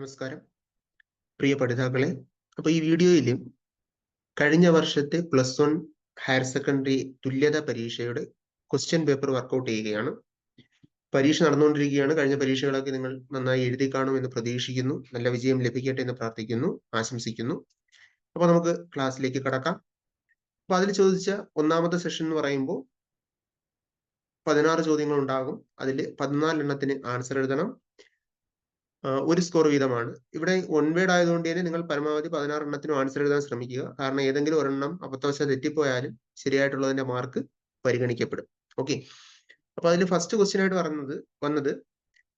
നമസ്കാരം. പ്രിയ പഠിതാക്കളെ അപ്പൊ ഈ വീഡിയോയിൽ കഴിഞ്ഞ വർഷത്തെ പ്ലസ് വൺ ഹയർ സെക്കൻഡറി തുല്യത പരീക്ഷയുടെ ക്വസ്റ്റ്യൻ പേപ്പർ വർക്കൗട്ട് ചെയ്യുകയാണ്. പരീക്ഷ നടന്നുകൊണ്ടിരിക്കുകയാണ്. കഴിഞ്ഞ പരീക്ഷകളൊക്കെ നിങ്ങൾ നന്നായി എഴുതി കാണുമെന്ന് പ്രതീക്ഷിക്കുന്നു. നല്ല വിജയം ലഭിക്കട്ടെ എന്ന് പ്രാർത്ഥിക്കുന്നു ആശംസിക്കുന്നു. അപ്പൊ നമുക്ക് ക്ലാസ്സിലേക്ക് കടക്കാം. അപ്പൊ അതിൽ ചോദിച്ച ഒന്നാമത്തെ സെഷൻ എന്ന് പറയുമ്പോൾ പതിനാറ് ചോദ്യങ്ങൾ ഉണ്ടാകും അതിൽ പതിനാലെണ്ണത്തിന് ആൻസർ എഴുതണം. ഒരു സ്കോർ വീതമാണ്. ഇവിടെ വൺ വേഡ് ആയതുകൊണ്ട് തന്നെ നിങ്ങൾ പരമാവധി പതിനാറ് എണ്ണത്തിനും ആൻസർ എഴുതാൻ ശ്രമിക്കുക. കാരണം ഏതെങ്കിലും ഒരെണ്ണം അബദ്ധവശ തെറ്റിപ്പോയാലും ശരിയായിട്ടുള്ളതിന്റെ മാർക്ക് പരിഗണിക്കപ്പെടും. ഓക്കെ അപ്പൊ അതിൽ ഫസ്റ്റ് ക്വസ്റ്റ്യൻ ആയിട്ട് പറഞ്ഞത് വന്നത്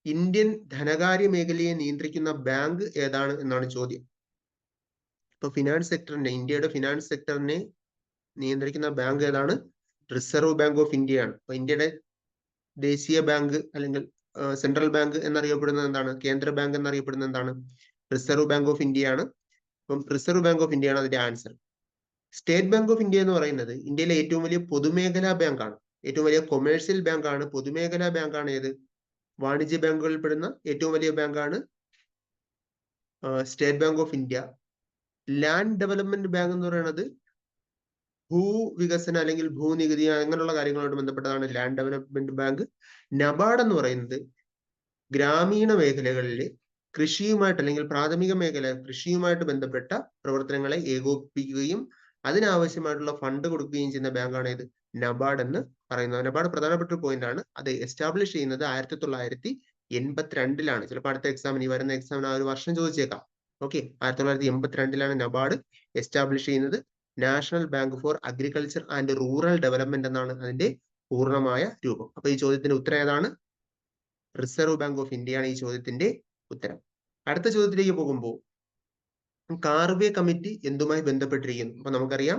ഇന്ത്യൻ ധനകാര്യ മേഖലയെ നിയന്ത്രിക്കുന്ന ബാങ്ക് ഏതാണ് എന്നാണ് ചോദ്യം. ഇപ്പൊ ഫിനാൻസ് സെക്ടറിനെ ഇന്ത്യയുടെ ഫിനാൻസ് സെക്ടറിനെ നിയന്ത്രിക്കുന്ന ബാങ്ക് ഏതാണ്? റിസർവ് ബാങ്ക് ഓഫ് ഇന്ത്യയാണ് അപ്പൊ ഇന്ത്യയുടെ ദേശീയ ബാങ്ക് അല്ലെങ്കിൽ സെൻട്രൽ ബാങ്ക് എന്നറിയപ്പെടുന്നത് എന്താണ്? കേന്ദ്ര ബാങ്ക് എന്നറിയപ്പെടുന്നത് എന്താണ്? റിസർവ് ബാങ്ക് ഓഫ് ഇന്ത്യ ആണ്. അപ്പം റിസർവ് ബാങ്ക് ഓഫ് ഇന്ത്യ ആണ് അതിന്റെ answer state bank of India എന്ന് പറയുന്നത് ഇന്ത്യയിലെ ഏറ്റവും വലിയ പൊതുമേഖലാ ബാങ്കാണ് ഏറ്റവും വലിയ കൊമേഴ്സ്യൽ ബാങ്കാണ് പൊതുമേഖലാ ബാങ്കാണ് ഏത്? വാണിജ്യ ബാങ്കുകളിൽ പെടുന്ന ഏറ്റവും വലിയ ബാങ്കാണ് state bank of India land development bank എന്ന് പറയുന്നത് ഭൂവികസന അല്ലെങ്കിൽ ഭൂനികുതി അങ്ങനെയുള്ള കാര്യങ്ങളോട് ബന്ധപ്പെട്ടതാണ് ലാൻഡ് ഡെവലപ്മെന്റ് ബാങ്ക് നബാർഡ് എന്ന് പറയുന്നത് ഗ്രാമീണ മേഖലകളിൽ കൃഷിയുമായിട്ട് അല്ലെങ്കിൽ പ്രാഥമിക മേഖല കൃഷിയുമായിട്ട് ബന്ധപ്പെട്ട പ്രവർത്തനങ്ങളെ ഏകോപിപ്പിക്കുകയും അതിനാവശ്യമായിട്ടുള്ള ഫണ്ട് കൊടുക്കുകയും ചെയ്യുന്ന ബാങ്കാണ് ഇത് നബാർഡ് എന്ന് പറയുന്നത്. നബാർഡ് പ്രധാനപ്പെട്ട ഒരു പോയിന്റ് ആണ്. അത് എസ്റ്റാബ്ലിഷ് ചെയ്യുന്നത് ആയിരത്തി തൊള്ളായിരത്തി എൺപത്തിരണ്ടിലാണ് ചിലപ്പോൾ അടുത്ത എക്സാമിന് ഈ വരുന്ന എക്സാമിന് ആ ഒരു വർഷം ചോദിച്ചേക്കാം. ഓക്കെ ആയിരത്തി തൊള്ളായിരത്തി എൺപത്തിരണ്ടിലാണ് നബാർഡ് എസ്റ്റാബ്ലിഷ് ചെയ്യുന്നത്. National bank for agriculture and rural development എന്നാണ് അതിന്റെ പൂർണമായ രൂപം. അപ്പൊ ഈ ചോദ്യത്തിന്റെ ഉത്തരം ഏതാണ്? റിസർവ് ബാങ്ക് ഓഫ് ഇന്ത്യ ആണ് ഈ ചോദ്യത്തിന്റെ ഉത്തരം. അടുത്ത ചോദ്യത്തിലേക്ക് പോകുമ്പോൾ കാർവേ കമ്മിറ്റി എന്തുമായി ബന്ധപ്പെട്ടിരിക്കുന്നു? അപ്പൊ നമുക്കറിയാം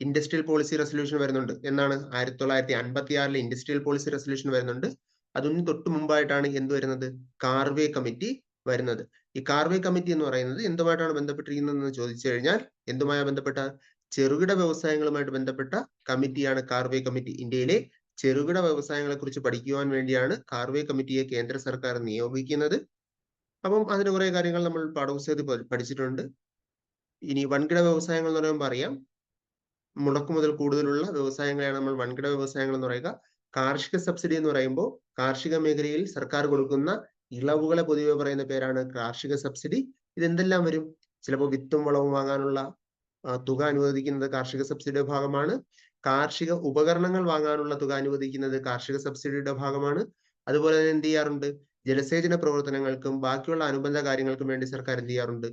ഇൻഡസ്ട്രിയൽ പോളിസി റെസൊല്യൂഷൻ വരുന്നുണ്ട്. എന്നാണ് ആയിരത്തി തൊള്ളായിരത്തി അൻപത്തി ആറിലെ ഇൻഡസ്ട്രിയൽ പോളിസി റെസൊല്യൂഷൻ വരുന്നുണ്ട്. അതിന് തൊട്ട് മുമ്പായിട്ടാണ് എന്ത് വരുന്നത്? കാർവേ കമ്മിറ്റി വരുന്നത്. ഈ കാർവേ കമ്മിറ്റി എന്ന് പറയുന്നത് എന്തുമായിട്ടാണ് ബന്ധപ്പെട്ടിരിക്കുന്നത് എന്ന് ചോദിച്ചു കഴിഞ്ഞാൽ എന്തുമായി ബന്ധപ്പെട്ട? ചെറുകിട വ്യവസായങ്ങളുമായിട്ട് ബന്ധപ്പെട്ട കമ്മിറ്റിയാണ് കാർവേ കമ്മിറ്റി ഇന്ത്യയിലെ ചെറുകിട വ്യവസായങ്ങളെ കുറിച്ച് പഠിക്കുവാൻ വേണ്ടിയാണ് കാർവേ കമ്മിറ്റിയെ കേന്ദ്ര സർക്കാർ നിയോഗിക്കുന്നത്. അപ്പം അതിന് കുറെ കാര്യങ്ങൾ നമ്മൾ പാഠപുസ്തകത്തിൽ പഠിച്ചിട്ടുണ്ട്. ഇനി വൻകിട വ്യവസായങ്ങൾ എന്ന് പറയുമ്പോൾ അറിയാം മുടക്കുമുതൽ കൂടുതലുള്ള വ്യവസായങ്ങളെയാണ് നമ്മൾ വൻകിട വ്യവസായങ്ങൾ എന്ന് പറയുക. കാർഷിക സബ്സിഡി എന്ന് പറയുമ്പോൾ കാർഷിക മേഖലയിൽ സർക്കാർ കൊടുക്കുന്ന ഇളവുകളെ പൊതുവെ പറയുന്ന പേരാണ് കാർഷിക സബ്സിഡി. ഇതെന്തെല്ലാം വരും? ചിലപ്പോൾ വിത്തും വളവും വാങ്ങാനുള്ള തുക അനുവദിക്കുന്നത് കാർഷിക സബ്സിഡിയുടെ ഭാഗമാണ്. കാർഷിക ഉപകരണങ്ങൾ വാങ്ങാനുള്ള തുക അനുവദിക്കുന്നത് കാർഷിക സബ്സിഡിയുടെ ഭാഗമാണ്. അതുപോലെ തന്നെ എന്ത് ചെയ്യാറുണ്ട്? ജലസേചന പ്രവർത്തനങ്ങൾക്കും ബാക്കിയുള്ള അനുബന്ധ കാര്യങ്ങൾക്കും വേണ്ടി സർക്കാർ എന്ത് ചെയ്യാറുണ്ട്?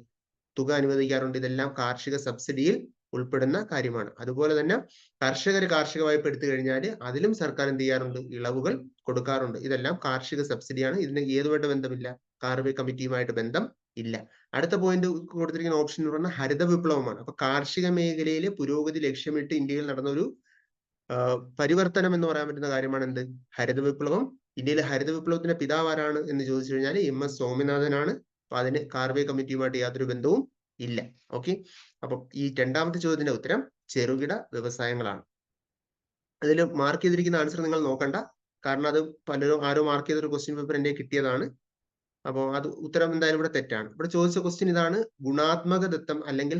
തുക അനുവദിക്കാറുണ്ട്. ഇതെല്ലാം കാർഷിക സബ്സിഡിയിൽ ഉൾപ്പെടുന്ന കാര്യമാണ്. അതുപോലെ തന്നെ കർഷകർ കാർഷിക വായ്പ എടുത്തു കഴിഞ്ഞാൽ അതിലും സർക്കാർ എന്ത് ചെയ്യാറുണ്ട്? ഇളവുകൾ കൊടുക്കാറുണ്ട്. ഇതെല്ലാം കാർഷിക സബ്സിഡിയാണ്. ഇതിന് ഏതുമായിട്ട് ബന്ധമില്ല? കാർവേ കമ്മിറ്റിയുമായിട്ട് ബന്ധം ഇല്ല. അടുത്ത പോയിന്റ് കൊടുത്തിരിക്കുന്ന ഓപ്ഷൻ എന്ന് പറഞ്ഞാൽ ഹരിത വിപ്ലവമാണ്. അപ്പൊ കാർഷിക മേഖലയിലെ പുരോഗതി ലക്ഷ്യമിട്ട് ഇന്ത്യയിൽ നടന്ന ഒരു പരിവർത്തനം എന്ന് പറയാൻ പറ്റുന്ന കാര്യമാണ് എന്ത്? ഹരിത വിപ്ലവം. ഇന്ത്യയിലെ ഹരിത വിപ്ലവത്തിന്റെ പിതാവ് ആരാണ് എന്ന് ചോദിച്ചു കഴിഞ്ഞാൽ എം എസ് സ്വാമിനാഥനാണ്. അപ്പൊ അതിന് കാർവേ കമ്മിറ്റിയുമായിട്ട് യാതൊരു ബന്ധവും ഇല്ല. ഓക്കെ? അപ്പൊ ഈ രണ്ടാമത്തെ ചോദ്യത്തിന്റെ ഉത്തരം ചെറുകിട വ്യവസായങ്ങളാണ്. അതിൽ മാർക്ക് ചെയ്തിരിക്കുന്ന ആൻസർ നിങ്ങൾ നോക്കണ്ട. കാരണം അത് പലരും ആരോ മാർക്ക് ചെയ്തൊരു ക്വസ്റ്റ്യൻ പേപ്പർ എന്റെ കിട്ടിയതാണ്. അപ്പോൾ അത് ഉത്തരം എന്തായാലും ഇവിടെ തെറ്റാണ്. ഇവിടെ ചോദിച്ച ക്വസ്റ്റ്യൻ ഇതാണ് ഗുണാത്മക ദത്തം അല്ലെങ്കിൽ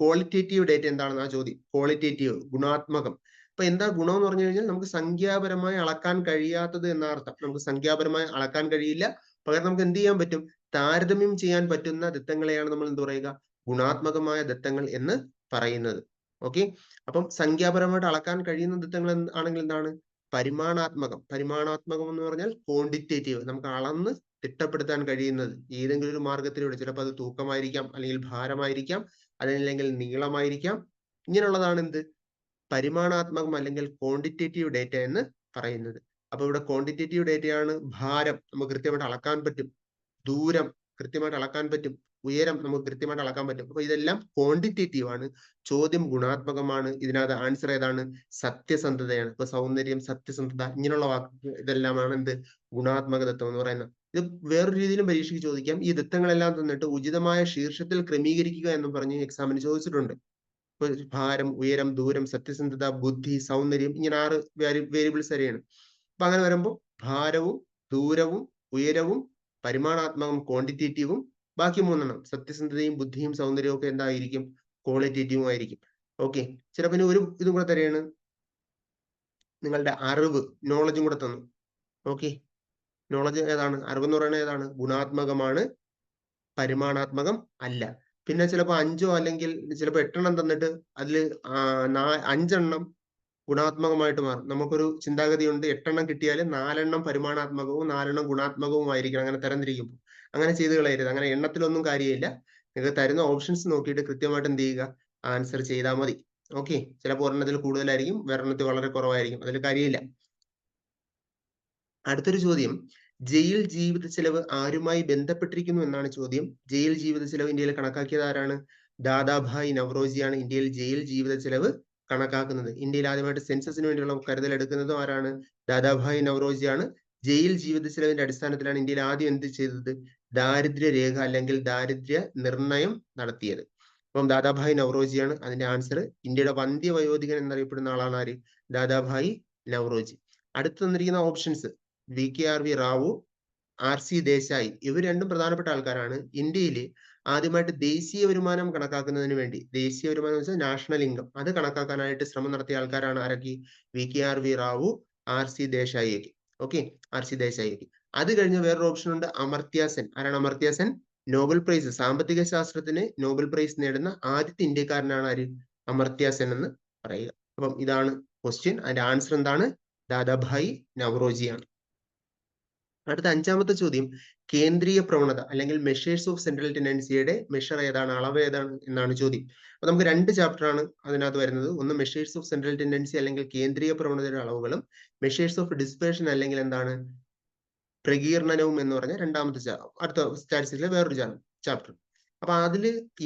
ക്വാളിറ്റേറ്റീവ് ഡേറ്റ എന്താണെന്ന് ആ ചോദ്യം. ക്വാളിറ്റേറ്റീവ് ഗുണാത്മകം. അപ്പൊ എന്താ ഗുണം എന്ന് പറഞ്ഞു കഴിഞ്ഞാൽ നമുക്ക് സംഖ്യാപരമായി അളക്കാൻ കഴിയാത്തത് എന്ന അർത്ഥം. നമുക്ക് സംഖ്യാപരമായി അളക്കാൻ കഴിയില്ല. പകരം നമുക്ക് എന്ത് ചെയ്യാൻ പറ്റും? താരതമ്യം ചെയ്യാൻ പറ്റുന്ന ദത്തങ്ങളെയാണ് നമ്മൾ എന്ത് പറയുക? ഗുണാത്മകമായ ദത്തങ്ങൾ എന്ന് പറയുന്നത്. ഓക്കെ? അപ്പം സംഖ്യാപരമായിട്ട് അളക്കാൻ കഴിയുന്ന ദത്തങ്ങൾ ആണെങ്കിൽ എന്താണ്? പരിമാണാത്മകം. പരിമാണാത്മകം എന്ന് പറഞ്ഞാൽ ക്വാണ്ടിറ്റേറ്റീവ് നമുക്ക് അളന്ന് തിട്ടപ്പെടുത്താൻ കഴിയുന്നത്. ഏതെങ്കിലും ഒരു മാർഗത്തിലൂടെ ചിലപ്പോൾ അത് തൂക്കമായിരിക്കാം അല്ലെങ്കിൽ ഭാരമായിരിക്കാം അല്ലെങ്കിൽ നീളമായിരിക്കാം. ഇങ്ങനെയുള്ളതാണ് എന്ത് പരിമാണാത്മകം അല്ലെങ്കിൽ ക്വാണ്ടിറ്റേറ്റീവ് ഡേറ്റ എന്ന് പറയുന്നത്. അപ്പൊ ഇവിടെ ക്വാണ്ടിറ്റേറ്റീവ് ഡേറ്റയാണ് ഭാരം. നമുക്ക് കൃത്യമായിട്ട് അളക്കാൻ പറ്റും. ദൂരം കൃത്യമായിട്ട് അളക്കാൻ പറ്റും. ഉയരം നമുക്ക് കൃത്യമായിട്ട് അളക്കാൻ പറ്റും. അപ്പൊ ഇതെല്ലാം ക്വാണ്ടിറ്റേറ്റീവ് ആണ്. ചോദ്യം ഗുണാത്മകമാണ്. ഇതിനകത്ത് ആൻസർ ഏതാണ്? സത്യസന്ധതയാണ്. ഇപ്പൊ സൗന്ദര്യം സത്യസന്ധത ഇങ്ങനെയുള്ള വാക്ക് ഇതെല്ലാമാണ് എന്ത്? ഗുണാത്മക തത്വം എന്ന് പറയുന്നത്. ഇത് വേറൊരു രീതിയിലും പരീക്ഷയ്ക്ക് ചോദിക്കാം. ഈ ദത്തങ്ങളെല്ലാം തന്നിട്ട് ഉചിതമായ ശീർഷത്തിൽ ക്രമീകരിക്കുക എന്ന് പറഞ്ഞ് എക്സാമിന് ചോദിച്ചിട്ടുണ്ട്. ഭാരം ഉയരം ദൂരം സത്യസന്ധത ബുദ്ധി സൗന്ദര്യം ഇങ്ങനെ ആറ് വേരിയബിൾസ് വരെയാണ്. അപ്പൊ അങ്ങനെ വരുമ്പോൾ ഭാരവും ദൂരവും ഉയരവും പരിമാണാത്മകം ക്വാണ്ടിറ്റേറ്റീവും ബാക്കി മൂന്നെണ്ണം. സത്യസന്ധതയും ബുദ്ധിയും സൗന്ദര്യവും ഒക്കെ എന്തായിരിക്കും? ക്വാളിറ്റേറ്റീവും ആയിരിക്കും. ഓക്കെ. ചില പിന്നെ ഒരു ഇതും കൂടെ തരെയാണ്. നിങ്ങളുടെ അറിവ് നോളജും കൂടെ തന്നു. ഓക്കെ. നോളജ് ഏതാണ്? അറിവ് എന്ന് പറയുന്നത് ഏതാണ്? ഗുണാത്മകമാണ് പരിമാണാത്മകം അല്ല. പിന്നെ ചിലപ്പോൾ അഞ്ചോ അല്ലെങ്കിൽ ചിലപ്പോൾ എട്ടെണ്ണം തന്നിട്ട് അതിൽ അഞ്ചെണ്ണം ഗുണാത്മകമായിട്ട് മാറും. നമുക്കൊരു ചിന്താഗതിയുണ്ട് എട്ടെണ്ണം കിട്ടിയാൽ നാലെണ്ണം പരിമാണാത്മകവും നാലെണ്ണം ഗുണാത്മകവും ആയിരിക്കണം അങ്ങനെ തരംതിരിക്കും. അങ്ങനെ ചെയ്ത് കളയരുത്. അങ്ങനെ എണ്ണത്തിലൊന്നും കാര്യമില്ല. നിങ്ങൾക്ക് തരുന്ന ഓപ്ഷൻസ് നോക്കിയിട്ട് കൃത്യമായിട്ട് എന്ത് ചെയ്യുക? ആൻസർ ചെയ്താൽ മതി. ഓക്കെ. ചിലപ്പോൾ ഒരെണ്ണത്തിൽ കൂടുതലായിരിക്കും വേറെണ്ണത്തിൽ വളരെ കുറവായിരിക്കും. അതിൽ കാര്യമില്ല. അടുത്തൊരു ചോദ്യം. ജയിൽ ജീവിത ചെലവ് ആരുമായി ബന്ധപ്പെട്ടിരിക്കുന്നു എന്നാണ് ചോദ്യം. ജയിൽ ജീവിത ചെലവ് ഇന്ത്യയിൽ കണക്കാക്കിയത് ആരാണ്? ദാദാഭായ് നവറോജിയാണ് ഇന്ത്യയിൽ ജയിൽ ജീവിത ചെലവ് കണക്കാക്കുന്നത്. ഇന്ത്യയിൽ ആദ്യമായിട്ട് സെൻസസിന് വേണ്ടിയുള്ള കരുതൽ എടുക്കുന്നതും ആരാണ്? ദാദാഭായ് നവറോജിയാണ്. ജയിൽ ജീവിത ചെലവിന്റെ അടിസ്ഥാനത്തിലാണ് ഇന്ത്യയിൽ ആദ്യം എന്ത് ചെയ്തത്? ദാരിദ്ര്യ രേഖ അല്ലെങ്കിൽ ദാരിദ്ര്യ നിർണയം നടത്തിയത്. അപ്പം ദാദാഭായ് നവറോജിയാണ് അതിന്റെ ആൻസർ ഇന്ത്യയുടെ വന്ധ്യ വയോധികൻ എന്നറിയപ്പെടുന്ന ആളാണ് ആര്? ദാദാഭായ് നവറോജി. അടുത്ത് തന്നിരിക്കുന്ന options. V K R V Rao R C Desai ഇവർ രണ്ടും പ്രധാനപ്പെട്ട ആൾക്കാരാണ്. ഇന്ത്യയിൽ ആദ്യമായിട്ട് ദേശീയ വരുമാനം കണക്കാക്കുന്നതിന് വേണ്ടി ദേശീയ വരുമാനം വെച്ചാൽ നാഷണൽ ഇൻകം അത് കണക്കാക്കാനായിട്ട് ശ്രമം നടത്തിയ ആൾക്കാരാണ് ആരൊക്കെ? V K R V Rao R C ദേശായിക്ക്. Okay? R C ദേശായിക്ക്. അത് കഴിഞ്ഞ് വേറൊരു ഓപ്ഷൻ ഉണ്ട് അമർത്യ സെൻ. ആരാണ് അമർത്യ നോബൽ പ്രൈസ്. സാമ്പത്തിക ശാസ്ത്രത്തിന് നോബൽ പ്രൈസ് നേടുന്ന ആദ്യത്തെ ഇന്ത്യക്കാരനാണ് ആര്? അമർത്യ എന്ന് പറയുക. അപ്പം ഇതാണ് ക്വസ്റ്റ്യൻ അതിന്റെ ആൻസർ എന്താണ്? ദാദാഭായി നവറോജിയാണ്. അടുത്ത അഞ്ചാമത്തെ ചോദ്യം കേന്ദ്രീയ പ്രവണത അല്ലെങ്കിൽ മെഷേഴ്സ് ഓഫ് സെൻട്രൽ ടെൻഡൻസിയുടെ മെഷർ ഏതാണ് അളവ് ഏതാണ് എന്നാണ് ചോദ്യം. അപ്പൊ നമുക്ക് രണ്ട് ചാപ്റ്റർ ആണ് അതിനകത്ത് വരുന്നത്. ഒന്ന് മെഷേഴ്സ് ഓഫ് സെൻട്രൽ ടെൻഡൻസി അല്ലെങ്കിൽ കേന്ദ്രീയ പ്രവണതയുടെ അളവുകളും മെഷേഴ്സ് ഓഫ് ഡിസ്പേഷൻ അല്ലെങ്കിൽ എന്താണ് പ്രകീർണനവും എന്ന് പറഞ്ഞ രണ്ടാമത്തെ അടുത്ത സ്റ്റാറ്റിസ്റ്റിക്സിലെ വേറൊരു ചാപ്റ്റർ അപ്പൊ അതിൽ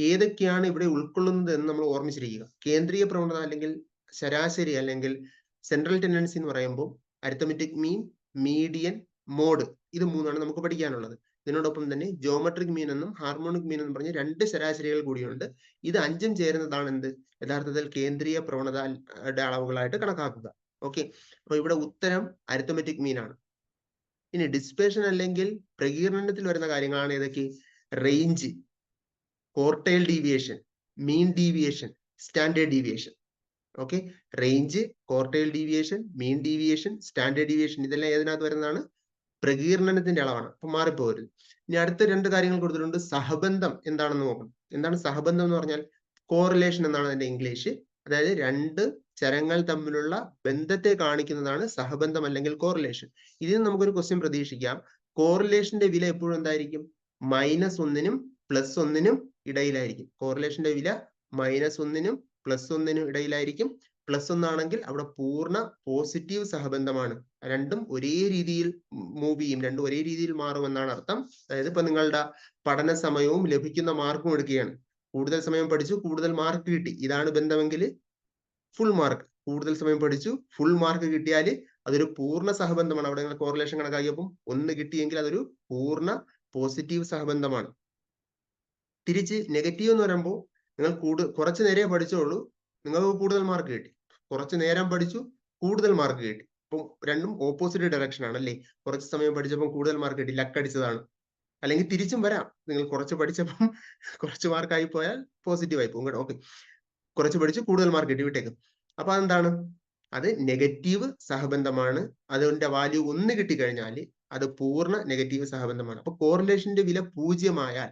ഏതൊക്കെയാണ് ഇവിടെ ഉൾക്കൊള്ളുന്നത് എന്ന് നമ്മൾ ഓർമ്മിച്ചിരിക്കുക. കേന്ദ്രീയ പ്രവണത അല്ലെങ്കിൽ ശരാശരി അല്ലെങ്കിൽ സെൻട്രൽ ടെൻഡൻസി എന്ന് പറയുമ്പോൾ അരിത്തമെറ്റിക് മീൻ മീഡിയൻ മോഡ്. ഇത് മൂന്നാണ് നമുക്ക് പഠിക്കാനുള്ളത്. ഇതിനോടൊപ്പം തന്നെ ജോമെട്രിക് മീൻ എന്നും ഹാർമോണിക് മീൻ എന്നും പറഞ്ഞ രണ്ട് ശരാശരികൾ കൂടിയുണ്ട്. ഇത് അഞ്ചും ചേരുന്നതാണ് എന്ത്? യഥാർത്ഥത്തിൽ കേന്ദ്രീയ പ്രവണത അളവുകളായിട്ട് കണക്കാക്കുക. ഓക്കെ അപ്പൊ ഇവിടെ ഉത്തരം അരിത്തമെറ്റിക് മീനാണ് ഇനി ഡിസ്പേഷൻ അല്ലെങ്കിൽ പ്രകീർണനത്തിൽ വരുന്ന കാര്യങ്ങളാണ് ഏതൊക്കെ? Range quartile deviation mean deviation standard deviation okay range quartile deviation mean deviation standard deviation ഇതെല്ലാം ഏതിനകത്ത് വരുന്നതാണ്? പ്രകീർണനത്തിന്റെ അളവാണ്. അപ്പൊ മാറിപ്പോകരുത് ഇനി അടുത്ത രണ്ട് കാര്യങ്ങൾ കൊടുത്തിട്ടുണ്ട്. സഹബന്ധം എന്താണെന്ന് നോക്കണം. എന്താണ് സഹബന്ധം എന്ന് പറഞ്ഞാൽ കോറിലേഷൻ എന്നാണ് അതിന്റെ ഇംഗ്ലീഷ് അതായത് രണ്ട് ചരങ്ങൾ തമ്മിലുള്ള ബന്ധത്തെ കാണിക്കുന്നതാണ് സഹബന്ധം അല്ലെങ്കിൽ കോറിലേഷൻ ഇതിന് നമുക്കൊരു ക്വസ്റ്റ്യൻ പ്രതീക്ഷിക്കാം. കോറിലേഷന്റെ വില എപ്പോഴും എന്തായിരിക്കും? മൈനസ് ഒന്നിനും പ്ലസ് ഒന്നിനും ഇടയിലായിരിക്കും. കോറിലേഷന്റെ വില മൈനസ് ഒന്നിനും പ്ലസ് ഒന്നിനും ഇടയിലായിരിക്കും. പ്ലസ് ഒന്നാണെങ്കിൽ അവിടെ പൂർണ പോസിറ്റീവ് സഹബന്ധമാണ്. രണ്ടും ഒരേ രീതിയിൽ മൂവ് ചെയ്യും. രണ്ടും ഒരേ രീതിയിൽ മാറുമെന്നാണ് അർത്ഥം. അതായത് ഇപ്പൊ നിങ്ങളുടെ പഠന സമയവും ലഭിക്കുന്ന മാർക്കും എടുക്കുകയാണ്. കൂടുതൽ സമയം പഠിച്ചു കൂടുതൽ മാർക്ക് കിട്ടി. ഇതാണ് ബന്ധമെങ്കിൽ ഫുൾ മാർക്ക് കൂടുതൽ സമയം പഠിച്ചു ഫുൾ മാർക്ക് കിട്ടിയാൽ അതൊരു പൂർണ സഹബന്ധമാണ്. അവിടെ നിങ്ങൾ കോറിലേഷൻ കണക്കാക്കിയപ്പം ഒന്ന് കിട്ടിയെങ്കിൽ അതൊരു പൂർണ പോസിറ്റീവ് സഹബന്ധമാണ്. തിരിച്ച് നെഗറ്റീവ് എന്ന് പറയുമ്പോൾ നിങ്ങൾ കൂടുതൽ കുറച്ച് നേരെ പഠിച്ചോളൂ. നിങ്ങൾക്ക് കൂടുതൽ മാർക്ക് കിട്ടി. കുറച്ച് നേരം പഠിച്ചു കൂടുതൽ മാർക്ക് കിട്ടി. അപ്പം രണ്ടും ഓപ്പോസിറ്റ് ഡയറക്ഷൻ ആണ് അല്ലേ കുറച്ച് സമയം പഠിച്ചപ്പം കൂടുതൽ മാർക്ക് കിട്ടി ലക്ക് അടിച്ചതാണ്. അല്ലെങ്കിൽ തിരിച്ചും വരാം. നിങ്ങൾ കുറച്ച് പഠിച്ചപ്പം കുറച്ച് മാർക്കായി പോയാൽ പോസിറ്റീവ് ആയി പോകും കേട്ടോ. ഓക്കെ കുറച്ച് പഠിച്ച് കൂടുതൽ മാർക്ക് കിട്ടി വിട്ടേക്കും. അപ്പൊ അതെന്താണ്? അത് നെഗറ്റീവ് സഹബന്ധമാണ്. അതിന്റെ വാല്യൂ ഒന്ന് കിട്ടിക്കഴിഞ്ഞാൽ അത് പൂർണ നെഗറ്റീവ് സഹബന്ധമാണ്. അപ്പൊ കോറിലേഷന്റെ വില പൂജ്യമായാൽ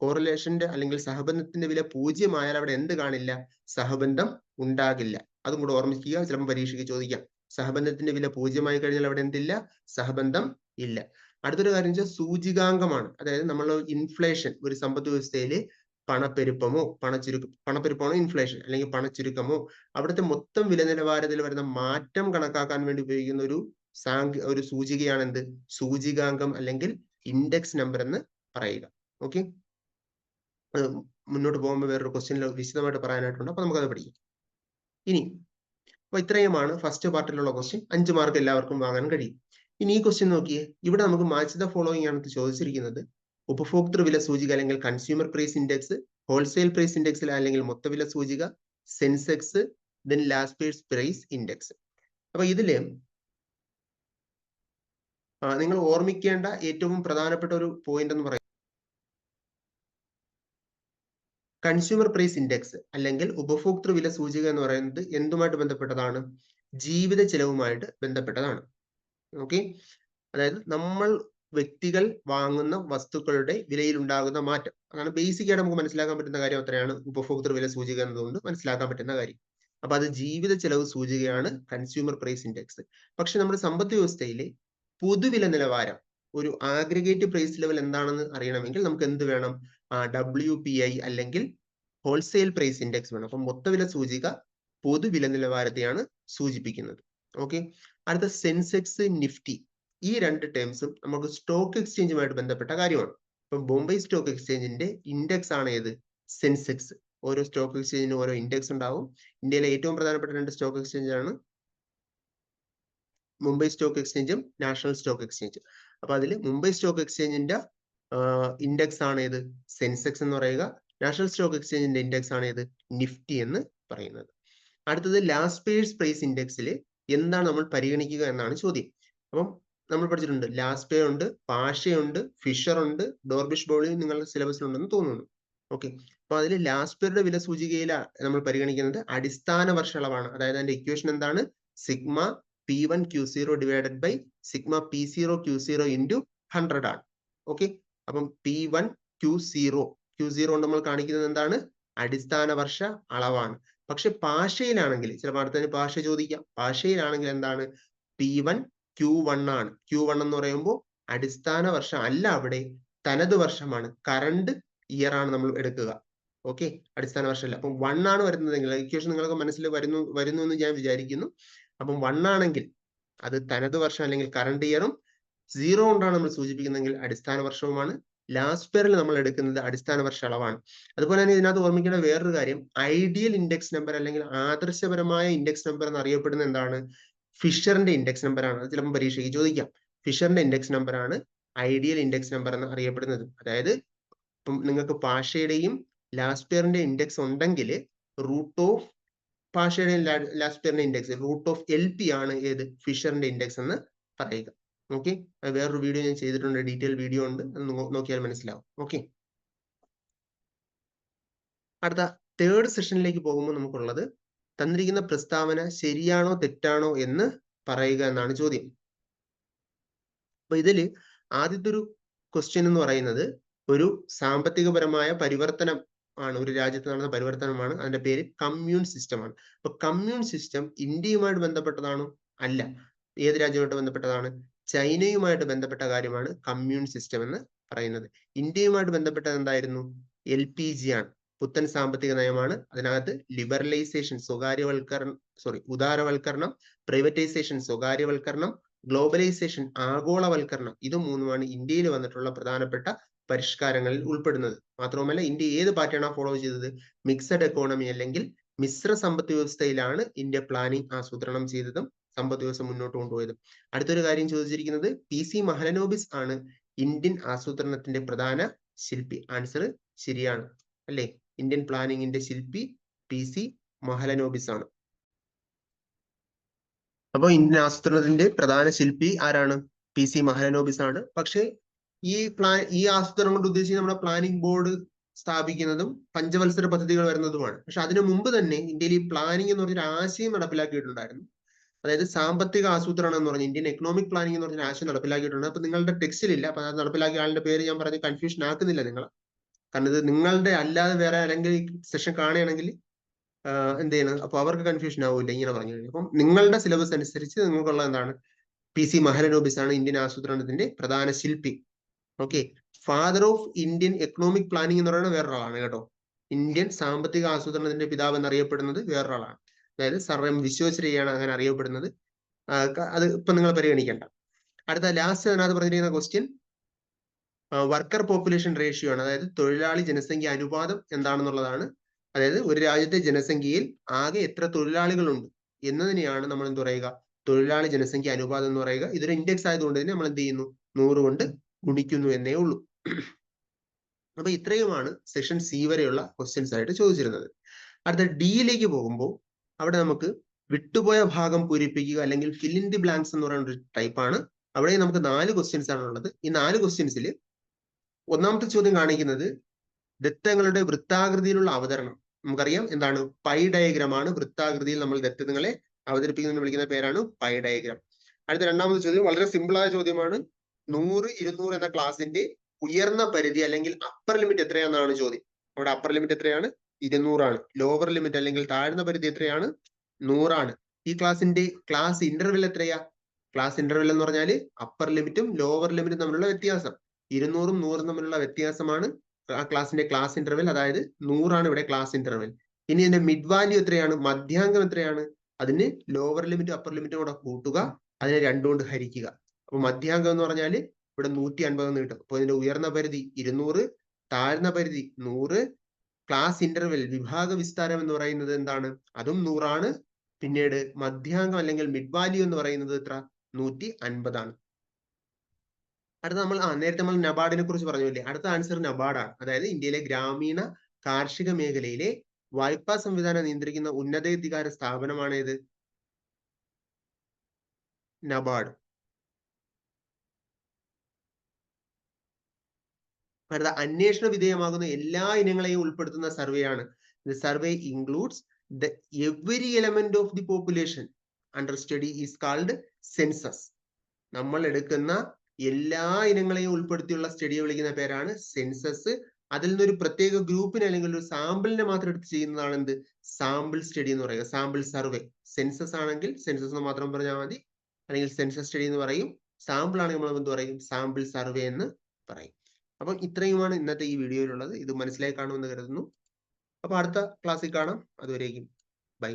കോറിലേഷന്റെ അല്ലെങ്കിൽ സഹബന്ധത്തിന്റെ വില പൂജ്യമായാൽ അവിടെ എന്ത് കാണില്ല? സഹബന്ധം ഉണ്ടാകില്ല. അതും കൂടെ ഓർമ്മിക്കുക. ചിലപ്പോൾ പരീക്ഷയ്ക്ക് ചോദിക്കാം. സഹബന്ധത്തിന്റെ വില പൂജ്യമായി കഴിഞ്ഞാൽ അവിടെ എന്തില്ല? സഹബന്ധം ഇല്ല. അടുത്തൊരു കാര്യം വെച്ചാൽ സൂചികാംഗമാണ്. അതായത് നമ്മൾ ഇൻഫ്ലേഷൻ ഒരു സമ്പദ് വ്യവസ്ഥയിൽ പണപ്പെരുപ്പമോ പണച്ചുരുക്ക പണപ്പെരുപ്പമാണോ ഇൻഫ്ലേഷൻ അല്ലെങ്കിൽ പണച്ചുരുക്കമോ? അവിടുത്തെ മൊത്തം വില നിലവാരത്തിൽ വരുന്ന മാറ്റം കണക്കാക്കാൻ വേണ്ടി ഉപയോഗിക്കുന്ന ഒരു സാങ്ക് ഒരു സൂചികയാണ് എന്ത് സൂചികാംഗം അല്ലെങ്കിൽ ഇൻഡെക്സ് നമ്പർ എന്ന് പറയുക. ഓക്കെ മുന്നോട്ട് പോകുമ്പോൾ വേറൊരു ക്വസ്റ്റ്യനിൽ വിശദമായിട്ട് പറയാനായിട്ടുണ്ട്. അപ്പൊ നമുക്കത് പഠിക്കാം. ഇനി അപ്പൊ ഇത്രയുമാണ് ഫസ്റ്റ് പാർട്ടിലുള്ള ക്വസ്റ്റ്യൻ അഞ്ച് മാർക്ക് എല്ലാവർക്കും വാങ്ങാൻ കഴിയും. ഇനി ഈ ക്വസ്റ്റ്യൻ നോക്കിയേ. ഇവിടെ നമുക്ക് മാച്ച് ദ ഫോളോയിങ് ആണ് ചോദിച്ചിരിക്കുന്നത്. ഉപഭോക്തൃ വില സൂചിക അല്ലെങ്കിൽ consumer price index wholesale price ഇൻഡെക്സിൽ അല്ലെങ്കിൽ മൊത്തവില സൂചിക Sensex then last price index അപ്പൊ ഇതിൽ നിങ്ങൾ ഓർമ്മിക്കേണ്ട ഏറ്റവും പ്രധാനപ്പെട്ട ഒരു പോയിന്റ് എന്ന് പറയുന്നത് കൺസ്യൂമർ പ്രൈസ് ഇൻഡെക്സ് അല്ലെങ്കിൽ ഉപഭോക്തൃ വില സൂചിക എന്ന് പറയുന്നത് എന്തുമായിട്ട് ബന്ധപ്പെട്ടതാണ്? ജീവിത ചെലവുമായിട്ട് ബന്ധപ്പെട്ടതാണ്. ഓക്കെ അതായത് നമ്മൾ വ്യക്തികൾ വാങ്ങുന്ന വസ്തുക്കളുടെ വിലയിൽ ഉണ്ടാകുന്ന മാറ്റം. അതാണ് ബേസിക് ആയിട്ട് നമുക്ക് മനസ്സിലാക്കാൻ പറ്റുന്ന കാര്യം അത്രയാണ്. ഉപഭോക്തൃ വില സൂചിക എന്നതുകൊണ്ട് മനസ്സിലാക്കാൻ പറ്റുന്ന കാര്യം. അപ്പൊ അത് ജീവിത ചെലവ് സൂചികയാണ് കൺസ്യൂമർ പ്രൈസ് ഇൻഡെക്സ് പക്ഷെ നമ്മുടെ സമ്പദ് വ്യവസ്ഥയിലെ പൊതുവില നിലവാരം ഒരു ആഗ്രിഗേറ്റ് പ്രൈസ് ലെവൽ എന്താണെന്ന് അറിയണമെങ്കിൽ നമുക്ക് എന്ത് വേണം? ഡബ്ല്യു പി ഐ അല്ലെങ്കിൽ ഹോൾസെയിൽ പ്രൈസ് ഇൻഡെക്സ് വേണം. അപ്പം മൊത്തവില സൂചിക പൊതുവില നിലവാരത്തെയാണ് സൂചിപ്പിക്കുന്നത്. ഓക്കെ അടുത്ത സെൻസെക്സ് നിഫ്റ്റി ഈ രണ്ട് ടേംസും നമുക്ക് സ്റ്റോക്ക് എക്സ്ചേഞ്ചുമായിട്ട് ബന്ധപ്പെട്ട കാര്യമാണ്. ഇപ്പം ബോംബെ സ്റ്റോക്ക് എക്സ്ചേഞ്ചിന്റെ ഇൻഡെക്സ് ആണ് ഏത്? സെൻസെക്സ് ഓരോ സ്റ്റോക്ക് എക്സ്ചേഞ്ചിനും ഓരോ ഇൻഡെക്സ് ഉണ്ടാവും. ഇന്ത്യയിലെ ഏറ്റവും പ്രധാനപ്പെട്ട രണ്ട് സ്റ്റോക്ക് എക്സ്ചേഞ്ചാണ് മുംബൈ സ്റ്റോക്ക് എക്സ്ചേഞ്ചും നാഷണൽ സ്റ്റോക്ക് എക്സ്ചേഞ്ചും അപ്പൊ അതിൽ മുംബൈ സ്റ്റോക്ക് എക്സ്ചേഞ്ചിന്റെ ഇൻഡെക്സ് ആണ് ഏത് സെൻസെക്സ് എന്ന് പറയുക നാഷണൽ സ്റ്റോക്ക് എക്സ്ചേഞ്ചിന്റെ ഇൻഡെക്സ് ആണ് ഏത് നിഫ്റ്റി എന്ന് പറയുന്നത്. അടുത്തത് ലാസ്റ്റ് പേഴ്സ് പ്രൈസ് ഇൻഡെക്സിൽ എന്താണ് നമ്മൾ പരിഗണിക്കുക എന്നാണ് ചോദ്യം. അപ്പം നമ്മൾ പഠിച്ചിട്ടുണ്ട് ലാസ്റ്റ് പേ ഉണ്ട് പാഷയുണ്ട് ഫിഷർ ഉണ്ട് ഡോർബിഷ് ബോളി നിങ്ങളുടെ സിലബസിൽ ഉണ്ടെന്ന് തോന്നുന്നു. ഓക്കെ അപ്പൊ അതിൽ ലാസ്റ്റ് പേരുടെ വില സൂചികയിൽ നമ്മൾ പരിഗണിക്കുന്നത് അടിസ്ഥാന വർഷ അളവാണ് അതായത് അതിന്റെ ഇക്വേഷൻ എന്താണ്? Sigma P one Q zero divided by sigma P zero Q zero into hundred ആണ്. ഓക്കെ അപ്പം P one Q zero Q zero നമ്മൾ കാണിക്കുന്നത് എന്താണ്? അടിസ്ഥാന വർഷ അളവാണ്. പക്ഷെ ഭാഷയിലാണെങ്കിൽ ചിലപ്പോൾ അടുത്തതിന് ഭാഷ ചോദിക്കാം. ഭാഷയിലാണെങ്കിൽ എന്താണ്? പി വൺ ക്യൂ വൺ ആണ്. ക്യൂ വൺ എന്ന് പറയുമ്പോൾ അടിസ്ഥാന വർഷം അല്ല അവിടെ തനത് വർഷമാണ്. കറണ്ട് ഇയർ ആണ് നമ്മൾ എടുക്കുക. ഓക്കെ അടിസ്ഥാന വർഷമല്ല അപ്പം വൺ ആണ് വരുന്നതെങ്കിൽ ഇക്വേഷൻ നിങ്ങൾക്ക് മനസ്സിൽ വരുന്നു വരുന്നു എന്ന് ഞാൻ വിചാരിക്കുന്നു. അപ്പം വൺ ആണെങ്കിൽ അത് തനത് വർഷം അല്ലെങ്കിൽ കറണ്ട് ഇയറും സീറോ കൊണ്ടാണ് നമ്മൾ സൂചിപ്പിക്കുന്നതെങ്കിൽ അടിസ്ഥാന വർഷവുമാണ്. ലാസ്റ്റ് പേരിൽ നമ്മൾ എടുക്കുന്നത് അടിസ്ഥാന വർഷ അളവാണ്. അതുപോലെ തന്നെ ഇതിനകത്ത് ഓർമ്മിക്കേണ്ട വേറൊരു കാര്യം. ഐഡിയൽ ഇൻഡെക്സ് നമ്പർ അല്ലെങ്കിൽ ആദർശപരമായ ഇൻഡെക്സ് നമ്പർ എന്ന് അറിയപ്പെടുന്ന എന്താണ്? ഫിഷറിന്റെ ഇൻഡെക്സ് നമ്പർ ആണ്. അത് ചിലപ്പോൾ പരീക്ഷയ്ക്ക് ചോദിക്കാം. ഫിഷറിന്റെ ഇൻഡെക്സ് നമ്പർ ആണ് ഐഡിയൽ ഇൻഡെക്സ് നമ്പർ എന്ന് അറിയപ്പെടുന്നത്. അതായത് ഇപ്പം നിങ്ങൾക്ക് പാഷയുടെയും ലാസ്റ്റ് പേറിന്റെ ഇൻഡെക്സ് ഉണ്ടെങ്കിൽ റൂട്ട് ഓഫ് പാഷയുടെയും last പേറിന്റെ index root of L P ആണ് ഏത്? ഫിഷറിന്റെ ഇൻഡെക്സ് എന്ന് പറയുക. ഓക്കെ വേറൊരു വീഡിയോ ഞാൻ ചെയ്തിട്ടുണ്ട്. ഡീറ്റെയിൽ വീഡിയോ ഉണ്ട്. നോക്കിയാൽ മനസ്സിലാവും. ഓക്കെ അടുത്ത തേർഡ് സെഷനിലേക്ക് പോകുമ്പോൾ നമുക്കുള്ളത് തന്നിരിക്കുന്ന പ്രസ്താവന ശരിയാണോ തെറ്റാണോ എന്ന് പറയുക എന്നാണ് ചോദ്യം. അപ്പൊ ഇതിൽ ആദ്യത്തെ ഒരു ക്വസ്റ്റ്യൻ എന്ന് പറയുന്നത് ഒരു സാമ്പത്തികപരമായ പരിവർത്തനം ആണ്. ഒരു രാജ്യത്ത് നടന്ന പരിവർത്തനമാണ്. അതിന്റെ പേര് കമ്മ്യൂൺ സിസ്റ്റം ആണ്. അപ്പൊ കമ്മ്യൂൺ സിസ്റ്റം ഇന്ത്യയുമായിട്ട് ബന്ധപ്പെട്ടതാണോ? അല്ല. ഏത് രാജ്യവുമായിട്ട് ബന്ധപ്പെട്ടതാണ്? ചൈനയുമായിട്ട് ബന്ധപ്പെട്ട കാര്യമാണ് കമ്മ്യൂൺ സിസ്റ്റം എന്ന് പറയുന്നത്. ഇന്ത്യയുമായിട്ട് ബന്ധപ്പെട്ടത് എന്തായിരുന്നു? എൽ പി ജി ആണ്. പുത്തൻ സാമ്പത്തിക നയമാണ്. അതിനകത്ത് ലിബറലൈസേഷൻ സ്വകാര്യവൽക്കരണം സോറി ഉദാരവൽക്കരണം പ്രൈവറ്റൈസേഷൻ സ്വകാര്യവൽക്കരണം ഗ്ലോബലൈസേഷൻ ആഗോളവൽക്കരണം. ഇത് മൂന്നുമാണ് ഇന്ത്യയിൽ വന്നിട്ടുള്ള പ്രധാനപ്പെട്ട പരിഷ്കാരങ്ങളിൽ ഉൾപ്പെടുന്നത്. മാത്രവുമല്ല ഇന്ത്യ ഏത് പാർട്ടിയാണ് ഫോളോ ചെയ്തത്? മിക്സഡ് എക്കോണമി അല്ലെങ്കിൽ മിശ്ര സമ്പദ് വ്യവസ്ഥയിലാണ് ഇന്ത്യ പ്ലാനിംഗ് ആസൂത്രണം ചെയ്തതും സമ്പദ് വ്യവസ്ഥ മുന്നോട്ട് കൊണ്ടുപോയത്. അടുത്തൊരു കാര്യം ചോദിച്ചിരിക്കുന്നത് പി സി മഹലനോബിസ് ആണ് ഇന്ത്യൻ ആസൂത്രണത്തിന്റെ പ്രധാന ശില്പി. ആൻസർ ശരിയാണ്. അല്ലേ? ഇന്ത്യൻ പ്ലാനിങ്ങിന്റെ ശില്പി പി സി മഹലനോബിസ് ആണ്. അപ്പോൾ ഇന്ത്യൻ ആസൂത്രണത്തിന്റെ പ്രധാന ശില്പി ആരാണ്? പി സി മഹലനോബിസ് ആണ്. പക്ഷേ ഈ പ്ലാൻ ഈ ആസൂത്രണം കൊണ്ട് ഉദ്ദേശിച്ച് നമ്മുടെ പ്ലാനിംഗ് ബോർഡ് സ്ഥാപിക്കുന്നതും പഞ്ചവത്സര പദ്ധതികൾ വരുന്നതുമാണ്. പക്ഷെ അതിനു മുമ്പ് തന്നെ ഇന്ത്യയിൽ ഈ പ്ലാനിംഗ് എന്ന് പറഞ്ഞൊരു ആശയം നടപ്പിലാക്കിയിട്ടുണ്ടായിരുന്നു. അതായത് സാമ്പത്തിക ആസൂത്രണം എന്ന് പറഞ്ഞ ഇന്ത്യൻ എക്കണോമിക് പ്ലാനിംഗ് എന്ന് പറഞ്ഞ ആശയം നടപ്പിലാക്കിയിട്ടുണ്ട്. അപ്പൊ നിങ്ങളുടെ ടെക്സ്റ്റിലില്ല. അപ്പൊ അത് നടപ്പിലാക്കിയ ആളുടെ പേര് ഞാൻ പറഞ്ഞ് കൺഫ്യൂഷൻ ആക്കുന്നില്ല നിങ്ങൾ കാരണം ഇത് നിങ്ങളുടെ അല്ലാതെ വേറെ അല്ലെങ്കിൽ സെഷൻ കാണുകയാണെങ്കിൽ എന്ത് ചെയ്യണം? അപ്പൊ അവർക്ക് കൺഫ്യൂഷൻ ആവില്ല. ഇങ്ങനെ പറഞ്ഞു കഴിഞ്ഞാൽ അപ്പം നിങ്ങളുടെ സിലബസ് അനുസരിച്ച് നിങ്ങൾക്കുള്ള എന്താണ്? പി സി മഹലനോബിസ് ആണ് ഇന്ത്യൻ ആസൂത്രണത്തിന്റെ പ്രധാന ശില്പി. Okay. Father of Indian economic planning എന്ന് പറയുന്നത് വേറൊരാളാണ് കേട്ടോ. ഇന്ത്യൻ സാമ്പത്തിക ആസൂത്രണത്തിന്റെ പിതാവ് എന്നറിയപ്പെടുന്നത് വേറൊരാളാണ്. അതായത് സർ എം അങ്ങനെ അറിയപ്പെടുന്നത്. അത് ഇപ്പൊ നിങ്ങൾ പരിഗണിക്കേണ്ട. അടുത്ത ലാസ്റ്റ് അതിനകത്ത് പറഞ്ഞിരിക്കുന്ന ക്വസ്റ്റ്യൻ വർക്കർ പോപ്പുലേഷൻ റേഷ്യോ ആണ്. അതായത് തൊഴിലാളി ജനസംഖ്യ അനുപാതം എന്താണെന്നുള്ളതാണ്. അതായത് ഒരു രാജ്യത്തെ ജനസംഖ്യയിൽ ആകെ എത്ര തൊഴിലാളികളുണ്ട് എന്നതിനെയാണ് നമ്മൾ എന്ത് പറയുക? തൊഴിലാളി ജനസംഖ്യ അനുപാതം എന്ന് പറയുക. ഇതൊരു ഇൻഡെക്സ് ആയതുകൊണ്ട് തന്നെ നമ്മൾ എന്ത് ചെയ്യുന്നു? നൂറ് കൊണ്ട് ഗുണിക്കുന്നു എന്നേ ഉള്ളൂ. അപ്പൊ ഇത്രയുമാണ് സെഷൻ സി വരെയുള്ള ക്വസ്റ്റ്യൻസ് ആയിട്ട് ചോദിച്ചിരുന്നത്. അടുത്ത ഡിയിലേക്ക് പോകുമ്പോൾ അവിടെ നമുക്ക് വിട്ടുപോയ ഭാഗം പൂരിപ്പിക്കുക അല്ലെങ്കിൽ ഫിൽ ഇൻ ദി ബ്ലാങ്ക്സ് എന്ന് പറയുന്ന ഒരു ടൈപ്പാണ് അവിടെ നമുക്ക് നാല് ക്വസ്റ്റ്യൻസ് ആണ് ഉള്ളത്. ഈ നാല് ക്വസ്റ്റ്യൻസിൽ ഒന്നാമത്തെ ചോദ്യം കാണിക്കുന്നത് ദത്തങ്ങളുടെ വൃത്താകൃതിയിലുള്ള അവതരണം. നമുക്കറിയാം എന്താണ്? പൈ ഡയഗ്രാം ആണ്. വൃത്താകൃതിയിൽ നമ്മൾ ദത്തങ്ങളെ അവതരിപ്പിക്കുന്നതിന് വിളിക്കുന്ന പേരാണ് പൈ ഡയഗ്രാം അടുത്ത രണ്ടാമത്തെ ചോദ്യം വളരെ സിമ്പിളായ ചോദ്യമാണ്. നൂറ് ഇരുന്നൂറ് എന്ന ക്ലാസിന്റെ ഉയർന്ന പരിധി അല്ലെങ്കിൽ അപ്പർ ലിമിറ്റ് എത്രയാണെന്നാണ് ചോദ്യം. അവിടെ അപ്പർ ലിമിറ്റ് എത്രയാണ്? ഇരുന്നൂറാണ്. ലോവർ ലിമിറ്റ് അല്ലെങ്കിൽ താഴ്ന്ന പരിധി എത്രയാണ്? നൂറാണ്. ഈ ക്ലാസിന്റെ ക്ലാസ് ഇന്റർവെൽ എത്രയാ? ക്ലാസ് ഇന്റർവെൽ എന്ന് പറഞ്ഞാൽ അപ്പർ ലിമിറ്റും ലോവർ ലിമിറ്റും തമ്മിലുള്ള വ്യത്യാസം. ഇരുന്നൂറും നൂറും തമ്മിലുള്ള വ്യത്യാസമാണ് ആ ക്ലാസിന്റെ ക്ലാസ് ഇന്റർവെൽ അതായത് നൂറാണ് ഇവിടെ ക്ലാസ് ഇന്റർവെൽ ഇനി ഇതിന്റെ മിഡ് വാല്യൂ എത്രയാണ്? മധ്യാങ്കം എത്രയാണ്? അതിന് ലോവർ ലിമിറ്റും അപ്പർ ലിമിറ്റും കൂടെ കൂട്ടുക. അതിനെ രണ്ടുകൊണ്ട് ഹരിക്കുക. അപ്പൊ മധ്യാങ്കം എന്ന് പറഞ്ഞാൽ ഇവിടെ നൂറ്റി അൻപത് എന്ന് കിട്ടും. അപ്പൊ ഇതിന്റെ ഉയർന്ന പരിധി ഇരുന്നൂറ് താഴ്ന്ന പരിധി നൂറ് ക്ലാസ് ഇന്റർവെൽ വിഭാഗ വിസ്താരം എന്ന് പറയുന്നത് എന്താണ്? അതും നൂറാണ്. പിന്നീട് മധ്യാങ്കം അല്ലെങ്കിൽ മിഡ് വാല്യൂ എന്ന് പറയുന്നത് എത്ര? നൂറ്റി അൻപതാണ്. അടുത്ത നമ്മൾ ആ നേരത്തെ നമ്മൾ നബാർഡിനെ കുറിച്ച് പറഞ്ഞില്ലേ അടുത്ത ആൻസർ നബാർഡാണ് അതായത് ഇന്ത്യയിലെ ഗ്രാമീണ കാർഷിക മേഖലയിലെ വായ്പാ സംവിധാനം നിയന്ത്രിക്കുന്ന ഉന്നതാധികാര സ്ഥാപനമാണ് ഇത് നബാർഡ്. അടുത്ത അന്വേഷണ വിധേയമാകുന്ന എല്ലാ ഇനങ്ങളെയും ഉൾപ്പെടുത്തുന്ന സർവേ ആണ്. The survey includes the every element of the population under study is called census നമ്മൾ എടുക്കുന്ന എല്ലാ ഇനങ്ങളെയും ഉൾപ്പെടുത്തിയുള്ള സ്റ്റഡിയെ വിളിക്കുന്ന പേരാണ് സെൻസസ് അതിൽ നിന്നൊരു പ്രത്യേക ഗ്രൂപ്പിനെ അല്ലെങ്കിൽ ഒരു സാമ്പിളിനെ മാത്രം എടുത്ത് ചെയ്യുന്നതാണ് എന്ത്? സാമ്പിൾ സ്റ്റഡി എന്ന് പറയുക. സാമ്പിൾ സർവേ സെൻസസ് ആണെങ്കിൽ സെൻസസ് എന്ന് മാത്രം പറഞ്ഞാൽ മതി. അല്ലെങ്കിൽ സെൻസസ് സ്റ്റഡി എന്ന് പറയും. സാമ്പിൾ ആണെങ്കിൽ നമ്മൾ എന്ത് പറയും? സാമ്പിൾ സർവേ എന്ന് പറയും. അപ്പം ഇത്രയുമാണ് ഇന്നത്തെ ഈ വീഡിയോയിലുള്ളത്. ഇത് മനസ്സിലായി കാണുമെന്ന് കരുതുന്നു. അപ്പൊ അടുത്ത ക്ലാസ്സിൽ കാണാം. അതുവരേക്കും. ബൈ.